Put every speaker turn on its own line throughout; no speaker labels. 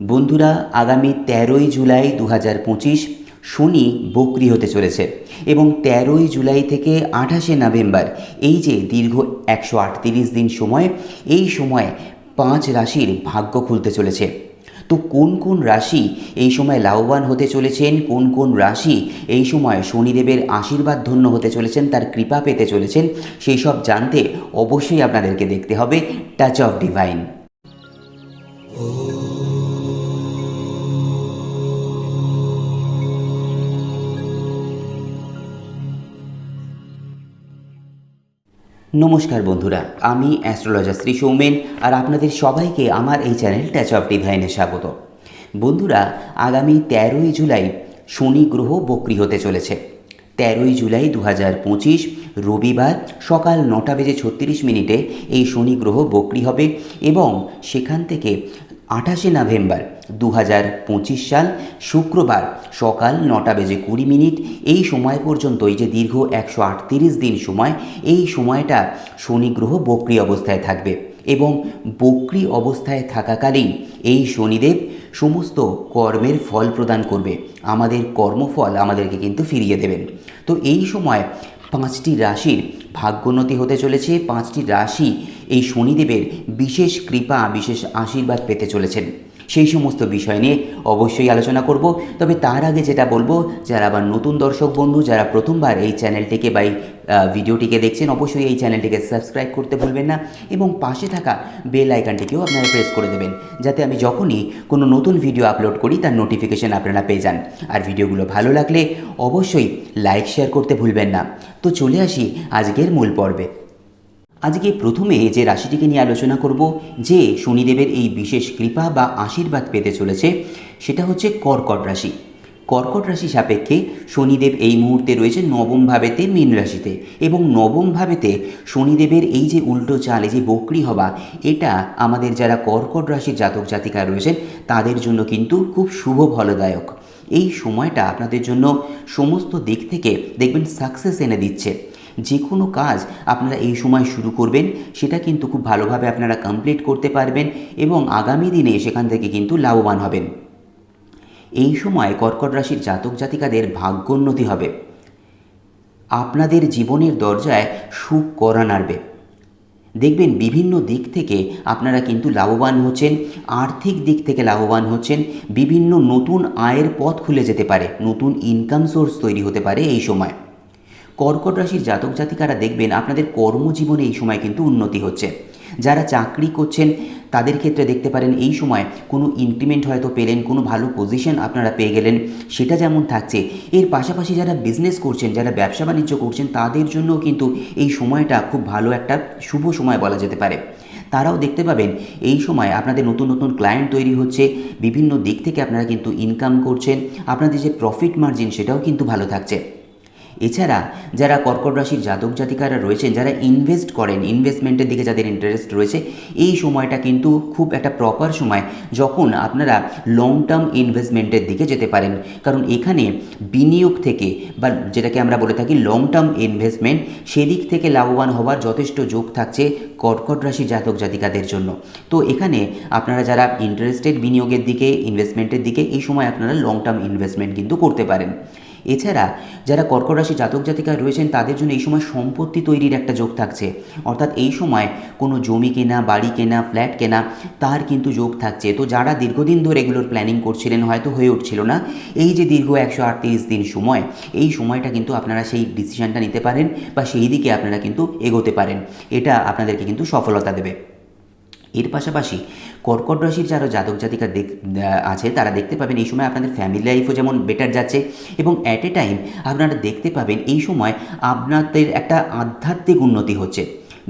বন্ধুরা, আগামী তেরোই জুলাই দু হাজার পঁচিশ শনি বকরি হতে চলেছে এবং তেরোই জুলাই থেকে আঠাশে নভেম্বর, এই যে দীর্ঘ একশো আটত্রিশ দিন সময়, এই সময় পাঁচ রাশির ভাগ্য খুলতে চলেছে। তো কোন কোন রাশি এই সময় লাভবান হতে চলেছেন, কোন কোন রাশি এই সময় শনিদেবের আশীর্বাদ ধন্য হতে চলেছেন, তার কৃপা পেতে চলেছেন, সেই সব জানতে অবশ্যই আপনাদেরকে দেখতে হবে টাচ অফ ডিভাইন নমস্কার বন্ধুরা, আমি অ্যাস্ট্রোলজার শ্রী সৌমেন আর আপনাদের সবাইকে আমার এই চ্যানেল টাচ অফ ডিভাইনে স্বাগত। বন্ধুরা, আগামী তেরোই জুলাই শনি গ্রহ বক্রি হতে চলেছে। তেরোই জুলাই দু পঁচিশ রবিবার সকাল নটা বেজে ছত্রিশ মিনিটে এই শনি গ্রহ বক্রি হবে এবং সেখান থেকে আঠাশে নভেম্বর দু হাজার পঁচিশ সাল শুক্রবার সকাল নটা বেজে কুড়ি মিনিট এই সময় পর্যন্ত এই যে দীর্ঘ একশো আটত্রিশ দিন সময়, এই সময়টা শনি গ্রহ বক্রি অবস্থায় থাকবে এবং বক্রি অবস্থায় থাকাকালীন এই শনিদেব সমস্ত কর্মের ফল প্রদান করবে, আমাদের কর্মফল আমাদেরকে কিন্তু ফিরিয়ে দেবেন। তো এই সময় পাঁচটি রাশির ভাগ্যোন্নতি হতে চলেছে, পাঁচটি রাশি এই শনিদেবের বিশেষ কৃপা, বিশেষ আশীর্বাদ পেতে চলেছেন। সেই সমস্ত বিষয় নিয়ে অবশ্যই আলোচনা করব। তবে তার আগে যেটা বলব, যারা আবার নতুন দর্শক বন্ধু, যারা প্রথমবার এই চ্যানেলটিকে বা এই ভিডিওটিকে দেখছেন, অবশ্যই এই চ্যানেলটিকে সাবস্ক্রাইব করতে ভুলবেন না এবং পাশে থাকা বেল আইকনটিকেও আপনারা প্রেস করে দেবেন, যাতে আমি যখনই কোনো নতুন ভিডিও আপলোড করি, তার নোটিফিকেশান আপনারা পেয়ে যান। আর ভিডিওগুলো ভালো লাগলে অবশ্যই লাইক, শেয়ার করতে ভুলবেন না। তো চলে আসি আজকের মূল পর্বে। আজকে প্রথমে যে রাশিটিকে নিয়ে আলোচনা করব, যে শনিদেবের এই বিশেষ কৃপা বা আশীর্বাদ পেতে চলেছে, সেটা হচ্ছে কর্কট রাশি। কর্কট রাশি সাপেক্ষে শনিদেব এই মুহূর্তে রয়েছে নবম ভাবেতে মীন রাশিতে এবং নবম ভাবেতে শনিদেবের এই যে উল্টো চাল, এই যে বকরি হওয়া, এটা আমাদের যারা কর্কট রাশির জাতক জাতিকা রয়েছেন, তাদের জন্য কিন্তু খুব শুভ ফলদায়ক। এই সময়টা আপনাদের জন্য সমস্ত দিক থেকে দেখবেন সাকসেস এনে দিচ্ছে। যে কোনো কাজ আপনারা এই সময় শুরু করবেন, সেটা কিন্তু খুব ভালোভাবে আপনারা কমপ্লিট করতে পারবেন এবং আগামী দিনে সেখান থেকে কিন্তু লাভবান হবেন। এই সময় কর্কট রাশির জাতক জাতিকাদের ভাগ্যোন্নতি হবে। আপনাদের জীবনের দরজায় সুখ করা নাড়বে। দেখবেন বিভিন্ন দিক থেকে আপনারা কিন্তু লাভবান হচ্ছেন, আর্থিক দিক থেকে লাভবান হচ্ছেন, বিভিন্ন নতুন আয়ের পথ খুলে যেতে পারে, নতুন ইনকাম সোর্স তৈরি হতে পারে এই সময়। কর্কট রাশির জাতক জাতিকারা দেখবেন আপনাদের কর্মজীবনে এই সময় কিন্তু উন্নতি হচ্ছে। যারা চাকরি করছেন, তাদের ক্ষেত্রে দেখতে পারেন এই সময় কোনো ইনক্রিমেন্ট হয়তো পেলেন, কোনো ভালো পজিশন আপনারা পেয়ে গেলেন, সেটা যেমন থাকছে। এর পাশাপাশি যারা বিজনেস করছেন, যারা ব্যবসা বাণিজ্য করছেন, তাদের জন্য কিন্তু এই সময়টা খুব ভালো একটা শুভ সময় বলা যেতে পারে। তারাও দেখতে পাবেন এই সময় আপনাদের নতুন নতুন ক্লায়েন্ট তৈরি হচ্ছে, বিভিন্ন দিক থেকে আপনারা কিন্তু ইনকাম করছেন, আপনাদের যে প্রফিট মার্জিন সেটাও কিন্তু ভালো থাকছে। এছাড়া যারা কর্কট রাশির জাতক জাতিকারা রয়েছেন, যারা ইনভেস্ট করেন ইনভেস্টমেন্টের দিকে যাদের ইন্টারেস্ট রয়েছে, এই সময়টা কিন্তু খুব একটা প্রপার সময় যখন আপনারা লং টার্ম ইনভেস্টমেন্টের দিকে যেতে পারেন। কারণ এখানে বিনিয়োগ থেকে বা যেটাকে আমরা বলে থাকি লং টার্ম ইনভেস্টমেন্ট সেদিক থেকে লাভবান হওয়ার যথেষ্ট যোগ থাকছে কর্কট রাশি জাতক জাতিকাদের জন্য। তো এখানে আপনারা যারা ইন্টারেস্টেড বিনিয়োগের দিকে ইনভেস্টমেন্টের দিকে, এই সময় আপনারা লং টার্ম ইনভেস্টমেন্ট কিন্তু করতে পারেন। এছাড়া যারা কর্কট রাশি জাতক জাতিকা রয়েছেন, তাদের জন্য এই সময় সম্পত্তি তৈরির একটা যোগ থাকছে। অর্থাৎ এই সময় কোনো জমি কেনা, বাড়ি কেনা ফ্ল্যাট কেনা, তার কিন্তু যোগ থাকছে। তো যারা দীর্ঘদিন ধরে এগুলোর প্ল্যানিং করছিলেন, হয়তো হয়ে উঠছিল না। এই যে দীর্ঘ একশো আটত্রিশ দিন সময়, এই সময়টা কিন্তু আপনারা সেই ডিসিশানটা নিতে পারেন বা সেই দিকে আপনারা কিন্তু এগোতে পারেন। এটা আপনাদেরকে কিন্তু সফলতা দেবে। এর পাশাপাশি কর্কট রাশির যারা জাতক জাতিকা দেখ আছে, তারা দেখতে পাবেন এই সময় আপনাদের ফ্যামিলি লাইফও যেমন বেটার যাচ্ছে এবং অ্যাট এ টাইম আপনারা দেখতে পাবেন এই সময় আপনাদের একটা আধ্যাত্মিক উন্নতি হচ্ছে।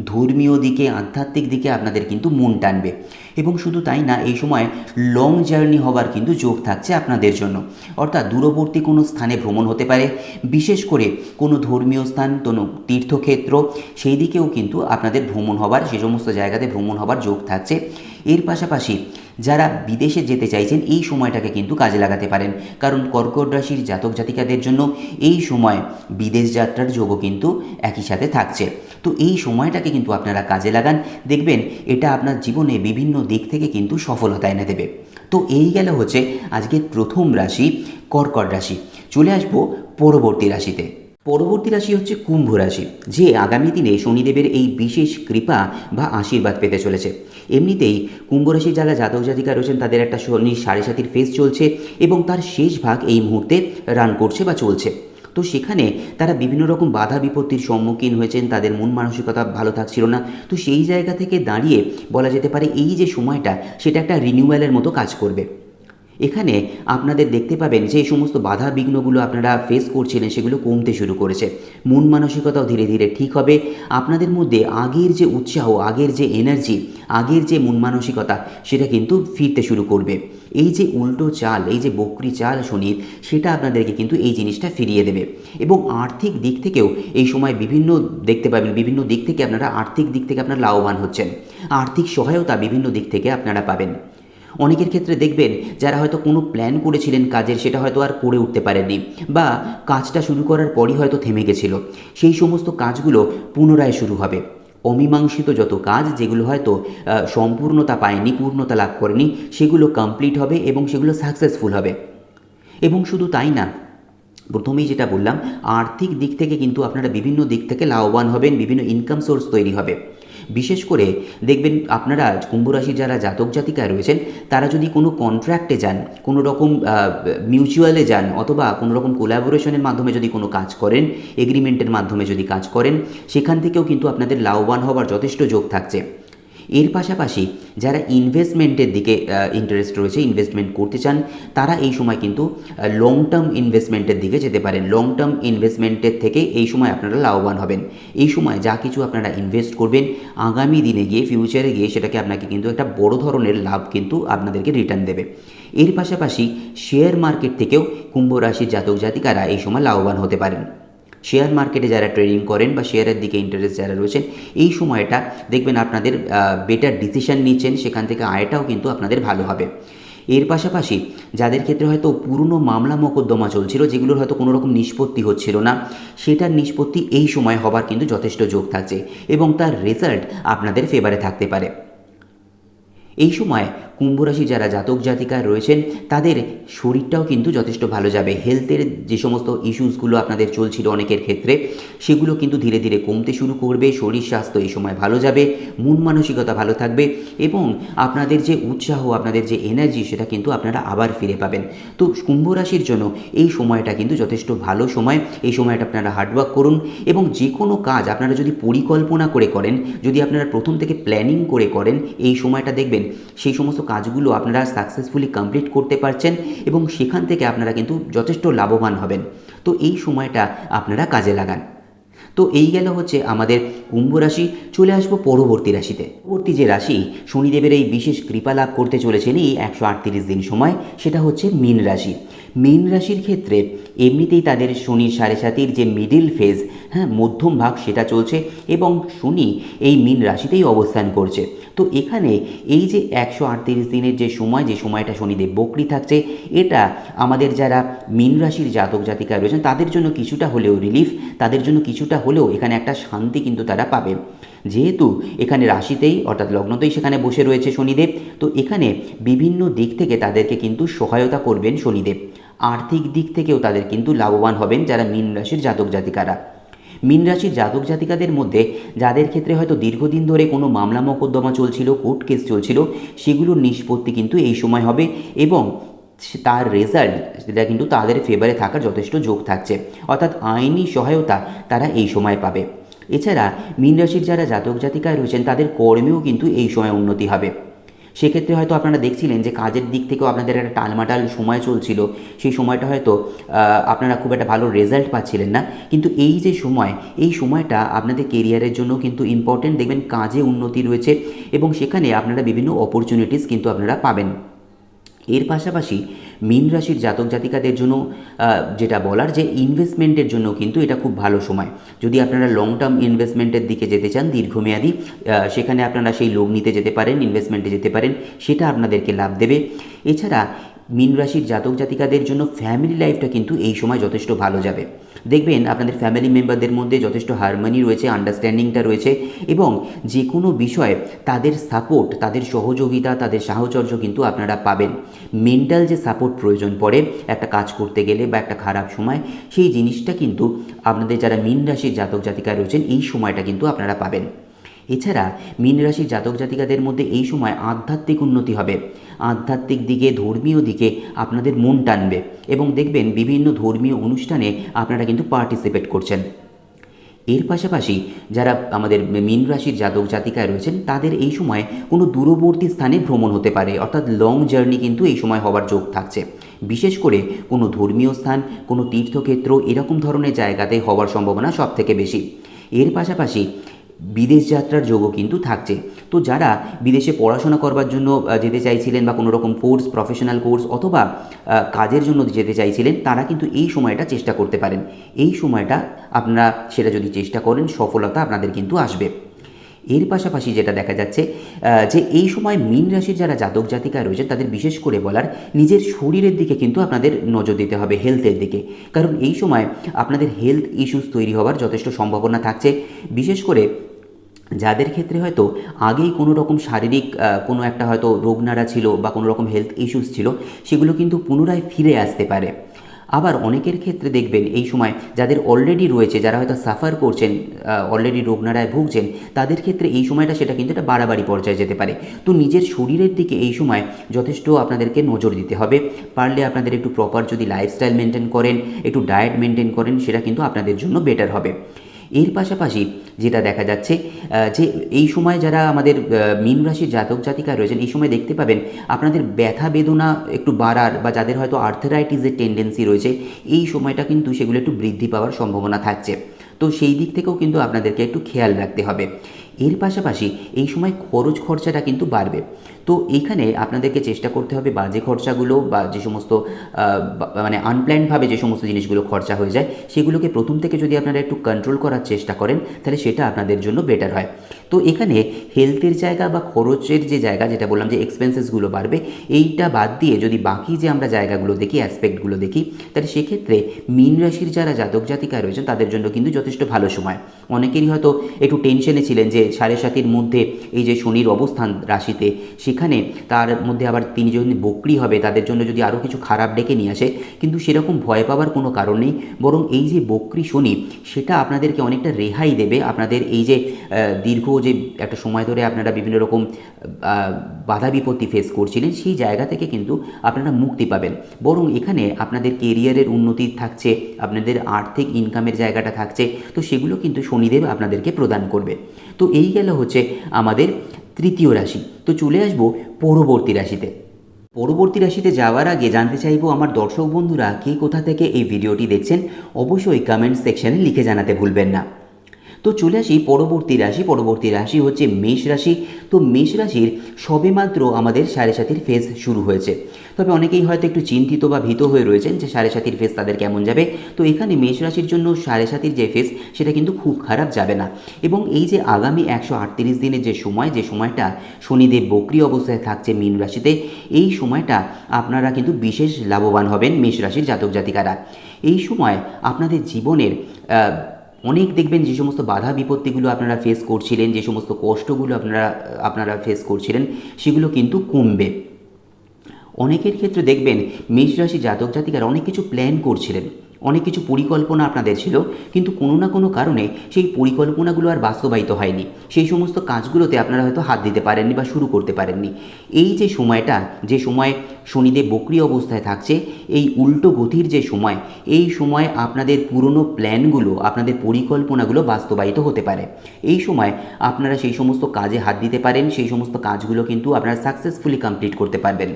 ধর্মীয় দিকে, আধ্যাত্মিক দিকে আপনাদের কিন্তু মন টানবে। এবং শুধু তাই না, এই সময় লং জার্নি হবার কিন্তু যোগ থাকছে আপনাদের জন্য। অর্থাৎ দূরবর্তী কোনো স্থানে ভ্রমণ হতে পারে, বিশেষ করে কোনো ধর্মীয় স্থান, কোনো তীর্থক্ষেত্র, সেই দিকেও কিন্তু আপনাদের ভ্রমণ হবার, সে সমস্ত জায়গাতে ভ্রমণ হবার যোগ থাকছে। এর পাশাপাশি যারা বিদেশে যেতে চাইছেন, এই সময়টাকে কিন্তু কাজে লাগাতে পারেন। কারণ কর্কট রাশির জাতক জাতিকাদের জন্য এই সময় বিদেশ যাত্রার যোগও কিন্তু একই সাথে থাকছে। তো এই সময়টাকে কিন্তু আপনারা কাজে লাগান। দেখবেন, এটা আপনার জীবনে বিভিন্ন দিক থেকে কিন্তু সফলতা এনে দেবে। তো এই গেল হচ্ছে আজকের প্রথম রাশি কর্কট রাশি। চলে আসব পরবর্তী রাশিতে। পরবর্তী রাশি হচ্ছে কুম্ভ রাশি, যে আগামী দিনে শনিদেবের এই বিশেষ কৃপা বা আশীর্বাদ পেতে চলেছে। এমনিতেই কুম্ভ রাশির যারা জাতক জাতিকা রয়েছেন, তাদের একটা শনি সাড়ে সাতির ফেস চলছে এবং তার শেষ ভাগ এই মুহূর্তে রান করছে বা চলছে। তো সেখানে তারা বিভিন্ন রকম বাধা বিপত্তির সম্মুখীন হয়েছেন, তাদের মন মানসিকতা ভালো থাকছিল না। তো সেই জায়গা থেকে দাঁড়িয়ে বলা যেতে পারে এই যে সময়টা, সেটা একটা রিনিউয়ালের মতো কাজ করবে। এখানে আপনাদের দেখতে পাবেন যে সমস্ত বাধা বিঘ্নগুলো আপনারা ফেস করছিলেন, সেগুলো কমতে শুরু করেছে। মন মানসিকতাও ধীরে ধীরে ঠিক হবে। আপনাদের মধ্যে আগের যে উৎসাহ, আগের যে এনার্জি আগের যে মন মানসিকতা, সেটা কিন্তু ফিরতে শুরু করবে। এই যে উল্টো চাল, এই যে বকরি চাল শনির সেটা আপনাদেরকে কিন্তু এই জিনিসটা ফিরিয়ে দেবে। এবং আর্থিক দিক থেকেও এই সময় বিভিন্ন দেখতে পাবেন, বিভিন্ন দিক থেকে আপনারা আর্থিক দিক থেকে আপনারা লাভবান হচ্ছেন। আর্থিক সহায়তা বিভিন্ন দিক থেকে আপনারা পাবেন। অনেকের ক্ষেত্রে দেখবেন যারা হয়তো কোনো প্ল্যান করেছিলেন কাজের, সেটা হয়তো আর করে উঠতে পারেননি বা কাজটা শুরু করার পরই হয়তো থেমে গেছিল। সেই সমস্ত কাজগুলো পুনরায় শুরু হবে। অমীমাংসিত যত কাজ যেগুলো হয়তো সম্পূর্ণতা পায়নি, পূর্ণতা লাভ করেনি, সেগুলো কমপ্লিট হবে এবং সেগুলো সাকসেসফুল হবে। এবং শুধু তাই না, প্রথমেই যেটা বললাম, আর্থিক দিক থেকে কিন্তু আপনারা বিভিন্ন দিক থেকে লাভবান হবেন, বিভিন্ন ইনকাম সোর্স তৈরি হবে। বিশেষ করে দেখবেন আপনারা কুম্ভ রাশির যারা জাতক জাতিকায় রয়েছেন, তারা যদি কোনো কন্ট্রাক্টে যান, কোনো রকম মিউচুয়ালে যান অথবা কোনো রকম কোলাবোরেশনের মাধ্যমে যদি কোনো কাজ করেন এগ্রিমেন্টের মাধ্যমে যদি কাজ করেন, সেখান থেকেও কিন্তু আপনাদের লাভবান হওয়ার যথেষ্ট যোগ থাকছে। এর পাশাপাশি যারা ইনভেস্টমেন্টের দিকে ইন্টারেস্ট রয়েছে ইনভেস্টমেন্ট করতে চান, তারা এই সময় কিন্তু লং টার্ম ইনভেস্টমেন্টের দিকে যেতে পারেন। লং টার্ম ইনভেস্টমেন্টের থেকে এই সময় আপনারা লাভবান হবেন। এই সময় যা কিছু আপনারা ইনভেস্ট করবেন, আগামী দিনে গিয়ে ফিউচারে গিয়ে সেটাকে আপনাকে কিন্তু একটা বড় ধরনের লাভ কিন্তু আপনাদেরকে রিটার্ন দেবে। এর পাশাপাশি শেয়ার মার্কেট থেকেও কুম্ভ রাশির জাতক জাতিকারা এই সময় লাভবান হতে পারেন। শেয়ার মার্কেটে যারা ট্রেডিং করেন বা শেয়ারের দিকে ইন্টারেস্ট যারা রয়েছেন, এই সময়টা দেখবেন আপনাদের বেটার ডিসিশন নিচ্ছেন, সেখান থেকে আয়টাও কিন্তু আপনাদের ভালো হবে। এর পাশাপাশি যাদের ক্ষেত্রে হয়তো পুরনো মামলা মোকদ্দমা চলছিল, যেগুলোর হয়তো কোনো রকম নিষ্পত্তি হচ্ছিল না, সেটার নিষ্পত্তি এই সময় হবার কিন্তু যথেষ্ট যোগ থাকছে এবং তার রেজাল্ট আপনাদের ফেভারে থাকতে পারে। এই সময় কুম্ভ রাশি যারা জাতক জাতিকা রয়েছেন, তাদের শরীরটাও কিন্তু যথেষ্ট ভালো যাবে। হেলথের যে সমস্ত ইস্যুসগুলো আপনাদের চলছিল অনেকের ক্ষেত্রে, সেগুলো কিন্তু ধীরে ধীরে কমতে শুরু করবে। শরীর স্বাস্থ্য এই সময় ভালো যাবে, মন মানসিকতা ভালো থাকবে এবং আপনাদের যে উৎসাহ, আপনাদের যে এনার্জি সেটা কিন্তু আপনারা আবার ফিরে পাবেন। তো কুম্ভ রাশির জন্য এই সময়টা কিন্তু যথেষ্ট ভালো সময়। এই সময়টা আপনারা হার্ডওয়ার্ক করুন এবং যে কোনো কাজ আপনারা যদি পরিকল্পনা করে করেন, যদি আপনারা প্রথম থেকে প্ল্যানিং করে করেন, এই সময়টা দেখবেন সেই সমস্ত কাজগুলো আপনারা সাকসেসফুলি কমপ্লিট করতে পারছেন এবং সেখান থেকে আপনারা কিন্তু যথেষ্ট লাভবান হবেন। তো এই সময়টা আপনারা কাজে লাগান। তো এই গেল হচ্ছে আমাদের কুম্ভ রাশি। চলে আসব পরবর্তী রাশিতে। পরবর্তী যে রাশি, শনিদেবের এই বিশেষ কৃপা লাভ করতে চলেছেন এই একশো আটত্রিশ দিন সময়, সেটা হচ্ছে মীন রাশি। মীন রাশির ক্ষেত্রে এমনিতেই তাদের শনি সাড়ে সাতির যে মিডিল ফেজ হ্যাঁ মধ্যম ভাগ সেটা চলছে এবং শনি এই মীন রাশিতেই অবস্থান করছে। তো এখানে এই যে একশো আটত্রিশ দিনের যে সময়, যে সময়টা শনিদেব বকরি থাকছে, এটা আমাদের যারা মীন রাশির জাতক জাতিকা রয়েছেন, তাদের জন্য কিছুটা হলেও রিলিফ তাদের জন্য কিছুটা হলেও এখানে একটা শান্তি কিন্তু তারা পাবে। যেহেতু এখানে রাশিতেই, অর্থাৎ লগ্নতেই সেখানে বসে রয়েছে শনিদেব, তো এখানে বিভিন্ন দিক থেকে তাদেরকে কিন্তু সহায়তা করবেন শনিদেব। আর্থিক দিক থেকেও তাদের কিন্তু লাভবান হবেন যারা মীন রাশির জাতক জাতিকারা। মীন রাশির জাতক জাতিকাদের মধ্যে যাদের ক্ষেত্রে হয়তো দীর্ঘদিন ধরে কোনো মামলা মোকদ্দমা চলছিল, কোর্ট কেস চলছিল, সেগুলোর নিষ্পত্তি কিন্তু এই সময় হবে এবং তার রেজাল্ট সেটা কিন্তু তাদের ফেভারে থাকার যথেষ্ট যোগ থাকছে। অর্থাৎ আইনি সহায়তা তারা এই সময় পাবে। এছাড়া মীন রাশির যারা জাতক জাতিকায় রয়েছেন, তাদের কর্মেও কিন্তু এই সময় উন্নতি হবে। সেক্ষেত্রে হয়তো আপনারা দেখছিলেন যে কাজের দিক থেকেও আপনাদের একটা টালমাটাল সময় চলছিল। সেই সময়টা হয়তো আপনারা খুব একটা ভালো রেজাল্ট পাচ্ছিলেন না। কিন্তু এই যে সময়, এই সময়টা আপনাদের কেরিয়ারের জন্য কিন্তু ইম্পর্টেন্ট দেখবেন কাজে উন্নতি রয়েছে এবং সেখানে আপনারা বিভিন্ন অপরচুনিটিস কিন্তু আপনারা পাবেন। এর পাশাপাশি মীন রাশির জাতক জাতিকাদের জন্য যেটা বলার যে ইনভেস্টমেন্টের জন্য কিন্তু এটা খুব ভালো সময়। যদি আপনারা লং টার্ম ইনভেস্টমেন্টের দিকে যেতে চান, দীর্ঘমেয়াদী সেখানে আপনারা সেই লোন নিতে যেতে পারেন ইনভেস্টমেন্টে যেতে পারেন, সেটা আপনাদেরকে লাভ দেবে। এছাড়া মীন রাশির জাতক জাতিকাদের জন্য ফ্যামিলি লাইফটা কিন্তু এই সময় যথেষ্ট ভালো যাবে। দেখবেন আপনাদের ফ্যামিলি মেম্বারদের মধ্যে যথেষ্ট হারমোনি রয়েছে আন্ডারস্ট্যান্ডিংটা রয়েছে এবং যে কোনো বিষয়ে তাদের সাপোর্ট তাদের সহযোগিতা, তাদের সাহচর্য কিন্তু আপনারা পাবেন। মেন্টাল যে সাপোর্ট প্রয়োজন পড়ে, একটা কাজ করতে গেলে বা একটা খারাপ সময়, সেই জিনিসটা কিন্তু আপনাদের যারা মীন রাশির জাতক জাতিকা রয়েছেন, এই সময়টা কিন্তু আপনারা পাবেন। এছাড়া মীন রাশির জাতক জাতিকাদের মধ্যে এই সময় আধ্যাত্মিক উন্নতি হবে। আধ্যাত্মিক দিকে, ধর্মীয় দিকে আপনাদের মন টানবে এবং দেখবেন বিভিন্ন ধর্মীয় অনুষ্ঠানে আপনারা কিন্তু পার্টিসিপেট করছেন। এর পাশাপাশি যারা আমাদের মীন রাশির জাতক জাতিকায় রয়েছেন, তাদের এই সময় কোনো দূরবর্তী স্থানে ভ্রমণ হতে পারে, অর্থাৎ লং জার্নি কিন্তু এই সময় হওয়ার যোগ থাকছে। বিশেষ করে কোনো ধর্মীয় স্থান, কোনো তীর্থক্ষেত্র এরকম ধরনের জায়গাতে হওয়ার সম্ভাবনা সব থেকে বেশি। এর পাশাপাশি বিদেশ যাত্রার যোগও কিন্তু থাকছে। তো যারা বিদেশে পড়াশোনা করবার জন্য যেতে চাইছিলেন বা কোনো রকম কোর্স প্রফেশনাল কোর্স অথবা কাজের জন্য যেতে চাইছিলেন, তারা কিন্তু এই সময়টা চেষ্টা করতে পারেন। এই সময়টা আপনারা সেটা যদি চেষ্টা করেন, সফলতা আপনাদের কিন্তু আসবে। এর পাশাপাশি যেটা দেখা যাচ্ছে যে এই সময় মীন রাশির যারা জাতক জাতিকা রয়েছে, তাদের বিশেষ করে বলার নিজের শরীরের দিকে কিন্তু আপনাদের নজর দিতে হবে হেলথের দিকে। কারণ এই সময় আপনাদের হেলথ ইস্যুস তৈরি হওয়ার যথেষ্ট সম্ভাবনা থাকছে। বিশেষ করে যাদের ক্ষেত্রে হয়তো আগেই কোনো রকম শারীরিক কোনো একটা হয়তো রোগ নাড়া ছিল বা কোনো রকম হেলথ ইস্যুস ছিল, সেগুলো কিন্তু পুনরায় ফিরে আসতে পারে। আবার অনেকের ক্ষেত্রে দেখবেন এই সময় যাদের অলরেডি রয়েছে, যারা হয়তো সাফার করছেন অলরেডি রোগনারায় ভুগছেন, তাদের ক্ষেত্রে এই সময়টা সেটা কিন্তু একটা বাড়াবাড়ি পর্যায়ে যেতে পারে। তো নিজের শরীরের দিকে এই সময় যথেষ্ট আপনাদেরকে নজর দিতে হবে। পারলে আপনাদের একটু প্রপার যদি লাইফস্টাইল মেনটেন করেন, একটু ডায়েট মেনটেন করেন, সেটা কিন্তু আপনাদের জন্য বেটার হবে। এর পাশাপাশি যেটা দেখা যাচ্ছে যে এই সময় যারা আমাদের মীন রাশির জাতক জাতিকা রয়েছেন, এই সময় দেখতে পাবেন আপনাদের ব্যথা বেদনা একটু বাড়ার বা যাদের হয়তো আর্থারাইটিসের টেন্ডেন্সি রয়েছে, এই সময়টা কিন্তু সেগুলো একটু বৃদ্ধি পাওয়ার সম্ভাবনা থাকছে। তো সেই দিক থেকেও কিন্তু আপনাদেরকে একটু খেয়াল রাখতে হবে। এর পাশাপাশি এই সময় খরচ খরচাটা কিন্তু বাড়বে। তো এইখানে আপনাদেরকে চেষ্টা করতে হবে বাজে খরচাগুলো বা যে সমস্ত মানে আনপ্ল্যান্ডভাবে যে সমস্ত জিনিসগুলো খরচা হয়ে যায়, সেগুলোকে প্রথম থেকে যদি আপনারা একটু কন্ট্রোল করার চেষ্টা করেন, তাহলে সেটা আপনাদের জন্য বেটার হয়। তো এখানে হেলথের জায়গা বা খরচের যে জায়গা যেটা বললাম যে এক্সপেন্সেসগুলো বাড়বে, এইটা বাদ দিয়ে যদি বাকি যে আমরা জায়গাগুলো দেখি অ্যাসপেক্টগুলো দেখি, তাহলে সেক্ষেত্রে মীন রাশির যারা জাতক জাতিকা রয়েছেন, তাদের জন্য কিন্তু যথেষ্ট ভালো সময়। অনেকেরই হয়তো একটু টেনশনে ছিলেন যে সাড়ে সাতির মধ্যে এই যে শনির অবস্থান রাশিতে সেখানে তার মধ্যে আবার তিনি যদি বকরি হবে, তাদের জন্য যদি আরও কিছু খারাপ ডেকে নিয়ে আসে, কিন্তু সেরকম ভয় পাওয়ার কোনো কারণ নেই। বরং এই যে বকরি শনি, সেটা আপনাদেরকে অনেকটা রেহাই দেবে। আপনাদের এই যে দীর্ঘ যে একটা সময় ধরে আপনারা বিভিন্ন রকম বাধা বিপত্তি ফেস করছিলেন, সেই জায়গা থেকে কিন্তু আপনারা মুক্তি পাবেন। বরং এখানে আপনাদের কেরিয়ারের উন্নতি থাকছে, আপনাদের আর্থিক ইনকামের জায়গাটা থাকছে, তো সেগুলো কিন্তু শনিদেব আপনাদেরকে প্রদান করবে। তো এই গেল হচ্ছে আমাদের তৃতীয় রাশি। তো চলে আসব পরবর্তী রাশিতে। পরবর্তী রাশিতে যাওয়ার আগে জানতে চাইব আমার দর্শক বন্ধুরা কে কোথা থেকে এই ভিডিওটি দেখছেন, অবশ্যই কমেন্ট সেকশানে লিখে জানাতে ভুলবেন না। তো চলে আসি পরবর্তী রাশি। পরবর্তী রাশি হচ্ছে মেষ রাশি। তো মেষ রাশির সবেমাত্র আমাদের সাড়ে সাতির ফেজ শুরু হয়েছে। তবে অনেকেই হয়তো একটু চিন্তিত বা ভীত হয়ে রয়েছেন যে সাড়ে সাতির ফেজ তাদের কেমন যাবে। তো এখানে মেষ রাশির জন্য সাড়ে সাতির যে ফেজ সেটা কিন্তু খুব খারাপ যাবে না। এবং এই যে আগামী একশো আটত্রিশ দিনের যে সময়, যে সময়টা শনিদেব বক্রি অবস্থায় থাকছে মীন রাশিতে, এই সময়টা আপনারা কিন্তু বিশেষ লাভবান হবেন মেষ রাশির জাতক জাতিকারা। এই সময় আপনাদের জীবনের অনেক দেখবেন যে সমস্ত বাধা বিপত্তিগুলো আপনারা ফেস করছিলেন, যে সমস্ত কষ্টগুলো আপনারা আপনারা ফেস করছিলেন, সেগুলো কিন্তু কমবে। অনেকের ক্ষেত্রে দেখবেন মেষ রাশি জাতক জাতিকার অনেক কিছু প্ল্যান করছিলেন। অনেক কিছু পরিকল্পনা আপনাদের ছিল, কিন্তু কোনো না কোনো কারণে সেই পরিকল্পনাগুলো আর বাস্তবায়িত হয়নি। সেই সমস্ত কাজগুলোতে আপনারা হয়তো হাত দিতে পারেননি বা শুরু করতে পারেননি। এই যে সময়টা, যে সময় শনিদেব বক্রি অবস্থায় থাকছে, এই উল্টো গতির যে সময়, এই সময় আপনাদের পুরনো প্ল্যানগুলো, আপনাদের পরিকল্পনাগুলো বাস্তবায়িত হতে পারে। এই সময় আপনারা সেই সমস্ত কাজে হাত দিতে পারেন, সেই সমস্ত কাজগুলো কিন্তু আপনারা সাকসেসফুলি কমপ্লিট করতে পারবেন।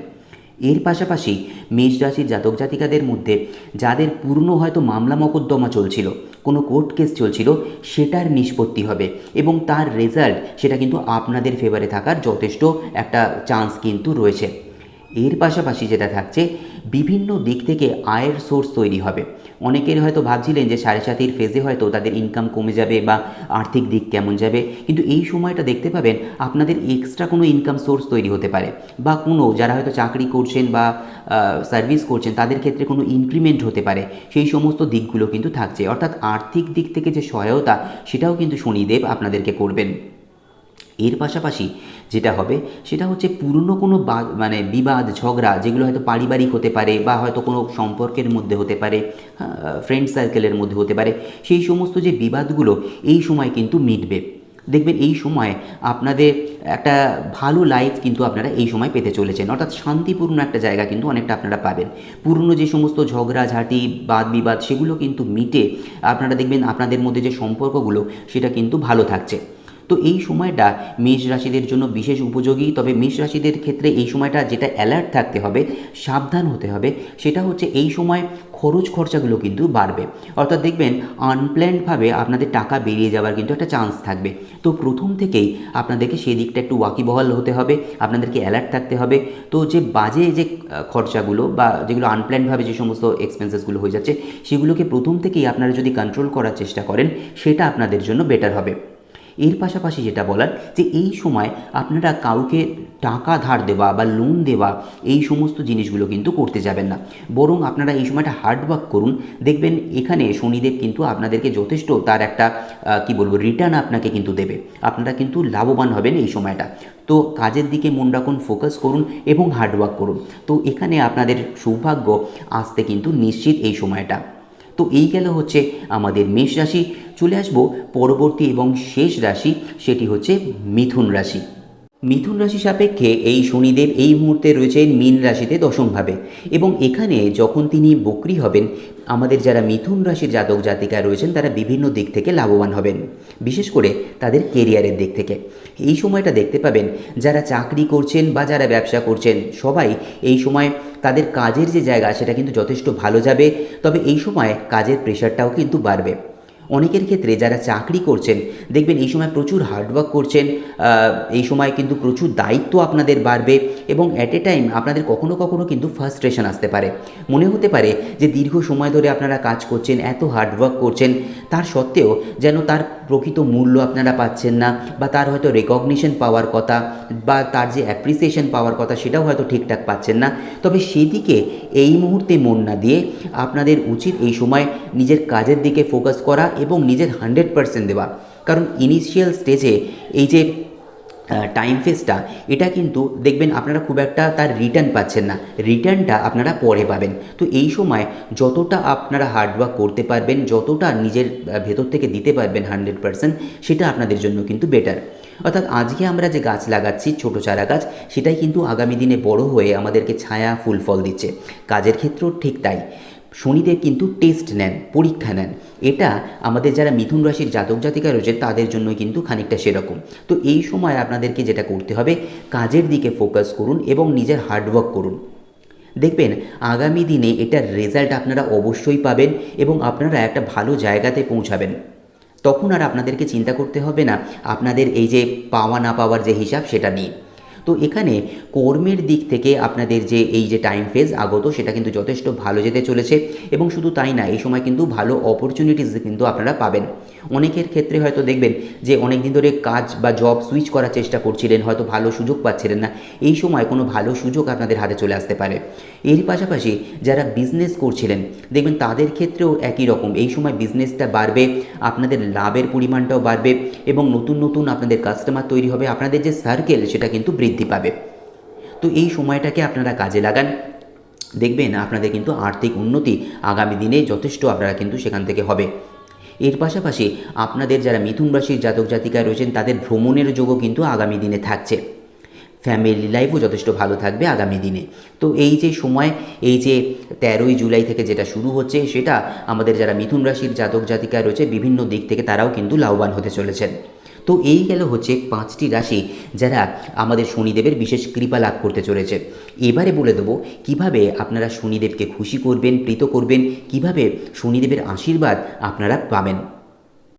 এর পাশাপাশি মেষ রাশির জাতক জাতিকাদের মধ্যে যাদের পূর্ণ হয়তো মামলা মকদ্দমা চলছিল, কোনো কোর্ট কেস চলছিল, সেটার নিষ্পত্তি হবে এবং তার রেজাল্ট সেটা কিন্তু আপনাদের ফেভারে থাকার যথেষ্ট একটা চান্স কিন্তু রয়েছে। এর পাশাপাশি যেটা থাকছে, বিভিন্ন দিক থেকে আয়ের সোর্স তৈরি হবে। অনেকের হয়তো ভাবছিলেন যে সাড়ে সাতির ফেজে হয়তো তাদের ইনকাম কমে যাবে বা আর্থিক দিক কেমন যাবে। কিন্তু এই সময়টা দেখতে পাবেন আপনাদের এক্সট্রা কোনো ইনকাম সোর্স তৈরি হতে পারে বা কোনো যারা হয়তো চাকরি করছেন বা সার্ভিস করছেন তাদের ক্ষেত্রে কোনো ইনক্রিমেন্ট হতে পারে। সেই সমস্ত দিকগুলো কিন্তু থাকছে। অর্থাৎ আর্থিক দিক থেকে যে সহায়তা সেটাও কিন্তু শনিদেব আপনাদেরকে করবেন। এর পাশাপাশি যেটা হবে, সেটা হচ্ছে পুরনো কোনো মানে বিবাদ, ঝগড়া, যেগুলো হয়তো পারিবারিক হতে পারে বা হয়তো কোনো সম্পর্কের মধ্যে হতে পারে ফ্রেন্ড সার্কেলের মধ্যে হতে পারে, সেই সমস্ত যে বিবাদগুলো এই সময় কিন্তু মিটবে। দেখবেন এই সময় আপনাদের একটা ভালো লাইফ কিন্তু আপনারা এই সময় পেতে চলেছেন। অর্থাৎ শান্তিপূর্ণ একটা জায়গা কিন্তু অনেকটা আপনারা পাবেন। পুরনো যে সমস্ত ঝগড়াঝাঁটি বাদ বিবাদ সেগুলো কিন্তু মিটে আপনারা দেখবেন আপনাদের মধ্যে যে সম্পর্কগুলো, সেটা কিন্তু ভালো থাকছে। তো এই সময়টা মেষ রাশিদের জন্য বিশেষ উপযোগী। তবে মেষ রাশিদের ক্ষেত্রে এই সময়টা যেটা অ্যালার্ট থাকতে হবে, সাবধান হতে হবে, সেটা হচ্ছে এই সময় খরচ খরচাগুলো কিন্তু বাড়বে। অর্থাৎ দেখবেন আনপ্ল্যান্ডভাবে আপনাদের টাকা বেরিয়ে যাওয়ার কিন্তু একটা চান্স থাকবে। তো প্রথম থেকেই আপনাদেরকে সেই দিকটা একটু ওয়াকিবহাল হতে হবে, আপনাদেরকে অ্যালার্ট থাকতে হবে। তো যে বাজে যে খরচাগুলো বা যেগুলো আনপ্ল্যান্ডভাবে যে সমস্ত এক্সপেন্সেসগুলো হয়ে যাচ্ছে, সেগুলোকে প্রথম থেকেই আপনারা যদি কন্ট্রোল করার চেষ্টা করেন, সেটা আপনাদের জন্য বেটার হবে। এর পাশাপাশি যেটা বলার যে এই সময় আপনারা কাউকে টাকা ধার দেওয়া বা লোন দেওয়া এই সমস্ত জিনিসগুলো কিন্তু করতে যাবেন না। বরং আপনারা এই সময়টা হার্ডওয়ার্ক করুন। দেখবেন এখানে শনিদেব কিন্তু আপনাদেরকে যথেষ্ট তার একটা কি বলব রিটার্ন আপনাকে কিন্তু দেবে। আপনারা কিন্তু লাভবান হবেন এই সময়টা। তো কাজের দিকে মন রাখুন ফোকাস করুন এবং হার্ডওয়ার্ক করুন। তো এখানে আপনাদের সৌভাগ্য আসতে কিন্তু নিশ্চিত এই সময়টা। তো এই গেল হচ্ছে আমাদের মেষ রাশি। চলে আসব পরবর্তী এবং শেষ রাশি, সেটি হচ্ছে মিথুন রাশি। মিথুন রাশি সাপেক্ষে এই শনিদেব এই মুহূর্তে রয়েছেন মীন রাশিতে দশমভাবে এবং এখানে যখন তিনি বকরি হবেন, আমাদের যারা মিথুন রাশির জাতক জাতিকা রয়েছেন, তারা বিভিন্ন দিক থেকে লাভবান হবেন, বিশেষ করে তাদের কেরিয়ারের দিক থেকে। এই সময়টা দেখতে পাবেন, যারা চাকরি করছেন বা যারা ব্যবসা করছেন, সবাই এই সময় তাদের কাজের যে জায়গা, সেটা কিন্তু যথেষ্ট ভালো যাবে, তবে এই সময় কাজের প্রেশারটাও কিন্তু বাড়বে। অনেকের ক্ষেত্রে যারা চাকরি করছেন, দেখবেন এই সময় প্রচুর হার্ডওয়ার্ক করছেন এই সময় কিন্তু প্রচুর দায়িত্ব আপনাদের বাড়বে এবং অ্যাট এ টাইম আপনাদের কখনো কখনো কিন্তু ফার্স্ট্রেশন আসতে পারে। মনে হতে পারে যে দীর্ঘ সময় ধরে আপনারা কাজ করছেন, এত হার্ডওয়ার্ক করছেন, তার সত্ত্বেও যেন তার প্রকৃত মূল্য আপনারা পাচ্ছেন না বা তার হয়তো রেকগনিশন পাওয়ার কথা বা তার যে অ্যাপ্রিসিয়েশন পাওয়ার কথা সেটাও হয়তো ঠিকঠাক পাচ্ছেন না। তবে সেদিকে এই মুহূর্তে মন না দিয়ে আপনাদের উচিত এই সময় নিজের কাজের দিকে ফোকাস করা এবং নিজের হান্ড্রেড পার্সেন্ট দেওয়া। কারণ ইনিশিয়াল স্টেজে এই যে টাইম ফেসটা এটা কিন্তু দেখবেন আপনারা খুব একটা তার রিটার্ন পাচ্ছেন না। রিটার্নটা আপনারা পরে পাবেন। তো এই সময় যতটা আপনারা হার্ডওয়ার্ক করতে পারবেন, যতটা নিজের ভেতর থেকে দিতে পারবেন হান্ড্রেড পারসেন্ট সেটা আপনাদের জন্য কিন্তু বেটার অর্থাৎ আজকে আমরা যে গাছ লাগাচ্ছি, ছোট চারা গাছ, সেটাই কিন্তু আগামী দিনে বড় হয়ে আমাদেরকে ছায়া, ফুল, ফল দিচ্ছে। কাজের ক্ষেত্রেও ঠিক তাই। শনিদেব কিন্তু টেস্ট নেন, পরীক্ষা নেন। এটা আমাদের যারা মিথুন রাশির জাতক জাতিকা রয়েছে, তাদের জন্য কিন্তু খানিকটা সেরকম। তো এই সময় আপনাদেরকে যেটা করতে হবে, কাজের দিকে ফোকাস করুন এবং নিজের হার্ডওয়ার্ক করুন। দেখবেন, আগামী দিনে এটার রেজাল্ট আপনারা অবশ্যই পাবেন এবং আপনারা একটা ভালো জায়গাতে পৌঁছাবেন। তখন আর আপনাদেরকে চিন্তা করতে হবে না, আপনাদের এই যে পাওয়া না পাওয়ার যে হিসাব, সেটা নিয়ে। তো এখানে কর্মের দিক থেকে আপনাদের যে এই যে টাইম ফেজ আগত, সেটা কিন্তু যথেষ্ট ভালো যেতে চলেছে। এবং শুধু তাই না, এই সময় কিন্তু ভালো অপরচুনিটিস কিন্তু আপনারা পাবেন। অনেকের ক্ষেত্রে হয়তো দেখবেন যে অনেক দিন ধরে কাজ বা জব সুইচ করার চেষ্টা করছিলেন, হয়তো ভালো সুযোগ পাচ্ছিলেন না। এই সময় কোনো ভালো সুযোগ আপনাদের হাতে চলে আসতে পারে। এর পাশাপাশি যারা বিজনেস করছিলেন, দেখবেন তাদের ক্ষেত্রেও একই রকম। এই সময় বিজনেসটা বাড়বে, আপনাদের লাভের পরিমাণটাও বাড়বে এবং নতুন নতুন আপনাদের কাস্টমার তৈরি হবে। আপনাদের যে সার্কেল সেটা কিন্তু বৃদ্ধি পাবে। তো এই সময়টাকে আপনারা কাজে লাগান। দেখবেন আপনাদের কিন্তু আর্থিক উন্নতি আগামী দিনে যথেষ্ট আপনারা কিন্তু সেখান থেকে হবে। এর পাশাপাশি আপনাদের যারা মিথুন রাশির জাতক জাতিকায় রয়েছেন, তাদের ভ্রমণের যোগও কিন্তু আগামী দিনে থাকছে। ফ্যামিলি লাইফও যথেষ্ট ভালো থাকবে আগামী দিনে। তো এই যে সময়, এই যে তেরোই জুলাই থেকে যেটা শুরু হচ্ছে, সেটা আমাদের যারা মিথুন রাশির জাতক জাতিকায় রয়েছে, বিভিন্ন দিক থেকে তারাও কিন্তু লাভবান হতে চলেছেন। তো এই গেল হচ্ছে পাঁচটি রাশি যারা আমাদের শনিদেবের বিশেষ কৃপা লাভ করতে চলেছে। এবারে বলে দেবো, কীভাবে আপনারা শনিদেবকে খুশি করবেন, প্রীত করবেন, কীভাবে শনিদেবের আশীর্বাদ আপনারা পাবেন।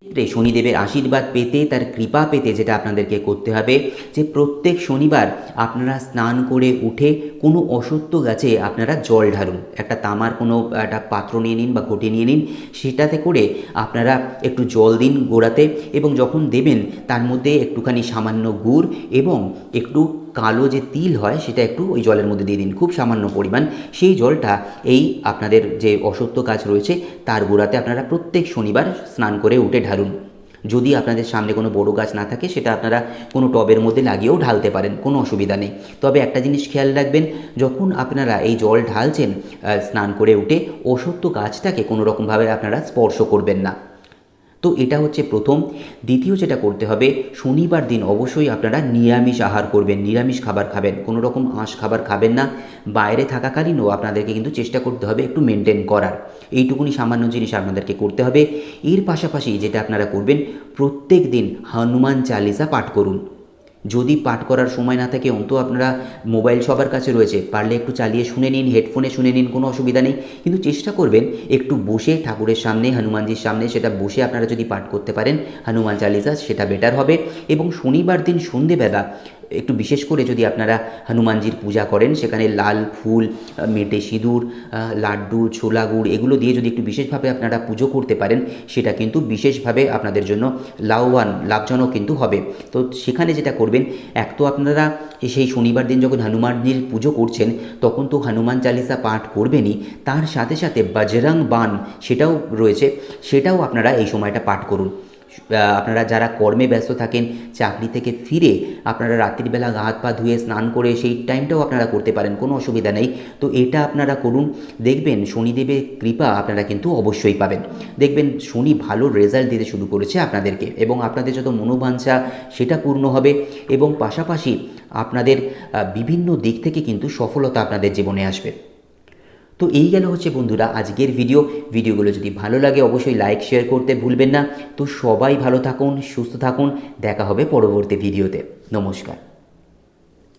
ক্ষেত্রে শনিদেবের আশীর্বাদ পেতে, তার কৃপা পেতে যেটা আপনাদেরকে করতে হবে, যে প্রত্যেক শনিবার আপনারা স্নান করে উঠে কোনো অসত্য গাছে আপনারা জল ঢালুন। একটা তামার কোনো, একটা পাত্র নিয়ে নিন বা ঘটি নিয়ে নিন, সেটাতে করে আপনারা একটু জল দিন গোড়াতে এবং যখন দেবেন তার মধ্যে একটুখানি সামান্য গুড় এবং একটু কালো যে তিল হয়, সেটা একটু ওই জলের মধ্যে দিয়ে দিন। খুব সামান্য পরিমাণ। সেই জলটা এই আপনাদের যে অসত্য গাছ রয়েছে, তার গোড়াতে আপনারা প্রত্যেক শনিবার স্নান করে উঠে ঢালুন। যদি আপনাদের সামনে কোনো বড় গাছ না থাকে, সেটা আপনারা কোনো টবের মধ্যে লাগিয়েও ঢালতে পারেন, কোনো অসুবিধা নেই। তবে একটা জিনিস খেয়াল রাখবেন, যখন আপনারা এই জল ঢালছেন স্নান করে উঠে, অসত্য গাছটাকে কোনো রকমভাবে আপনারা স্পর্শ করবেন না। তো এটা হচ্ছে প্রথম। দ্বিতীয় যেটা করতে হবে, শনিবার দিন অবশ্যই আপনারা নিরামিষ আহার করবেন, নিরামিষ খাবার খাবেন কোনো রকম আঁশ খাবার খাবেন না। বাইরে থাকাকালীনও আপনাদেরকে কিন্তু চেষ্টা করতে হবে একটু মেনটেন করার। এইটুকুনি সামান্য জিনিস আপনাদেরকে করতে হবে। এর পাশাপাশি যেটা আপনারা করবেন প্রত্যেক দিন হনুমান চালিসা পাঠ করুন। যদি পাঠ করার সময় না থাকে অন্ত আপনারা মোবাইল সবার কাছে রয়েছে। পারলে একটু চালিয়ে শুনে নিন হেডফোনে শুনে নিন, কোনো অসুবিধা নেই। কিন্তু চেষ্টা করবেন একটু বসে ঠাকুরের সামনে, হনুমানজির সামনে সেটা বসে আপনারা যদি পাঠ করতে পারেন, হনুমান চালিসা সেটা বেটার হবে। এবং শনিবার দিন সন্ধেবেলা একটু বিশেষ করে যদি আপনারা হনুমানজির পূজা করেন, সেখানে লাল ফুল মেটে সিঁদুর লাড্ডু, ছোলা গুড়, এগুলো দিয়ে যদি একটু বিশেষভাবে আপনারা পুজো করতে পারেন, সেটা কিন্তু বিশেষভাবে আপনাদের জন্য লাভবান, লাভজনক কিন্তু হবে। তো সেখানে যেটা করবেন, এক তো আপনারা সেই শনিবার দিন যখন হনুমানজির পুজো করছেন, তখন তো হনুমান চালিসা পাঠ করবেনই, তার সাথে সাথে বজরং বান সেটাও রয়েছে, সেটাও আপনারা এই সময়টা পাঠ করুন। আপনারা যারা কর্মে ব্যস্ত থাকেন, চাকরি থেকে ফিরে আপনারা রাত্রিবেলা হাত পা ধুয়ে স্নান করে সেই টাইমটাও আপনারা করতে পারেন, কোনো অসুবিধা নেই। তো এটা আপনারা করুন। দেখবেন শনিদেবের কৃপা আপনারা কিন্তু অবশ্যই পাবেন। দেখবেন শনি ভালো রেজাল্ট দিতে শুরু করেছে আপনাদেরকে এবং আপনাদের যত মনোবাঞ্ছা সেটা পূর্ণ হবে এবং পাশাপাশি আপনাদের বিভিন্ন দিক থেকে কিন্তু সফলতা আপনাদের জীবনে আসবে। তো এই গেল হচ্ছে বন্ধুরা আজকের ভিডিও ভিডিওগুলো যদি ভালো লাগে অবশ্যই লাইক শেয়ার করতে ভুলবেন না। তো সবাই ভালো থাকুন, সুস্থ থাকুন। দেখা হবে পরবর্তী ভিডিওতে নমস্কার।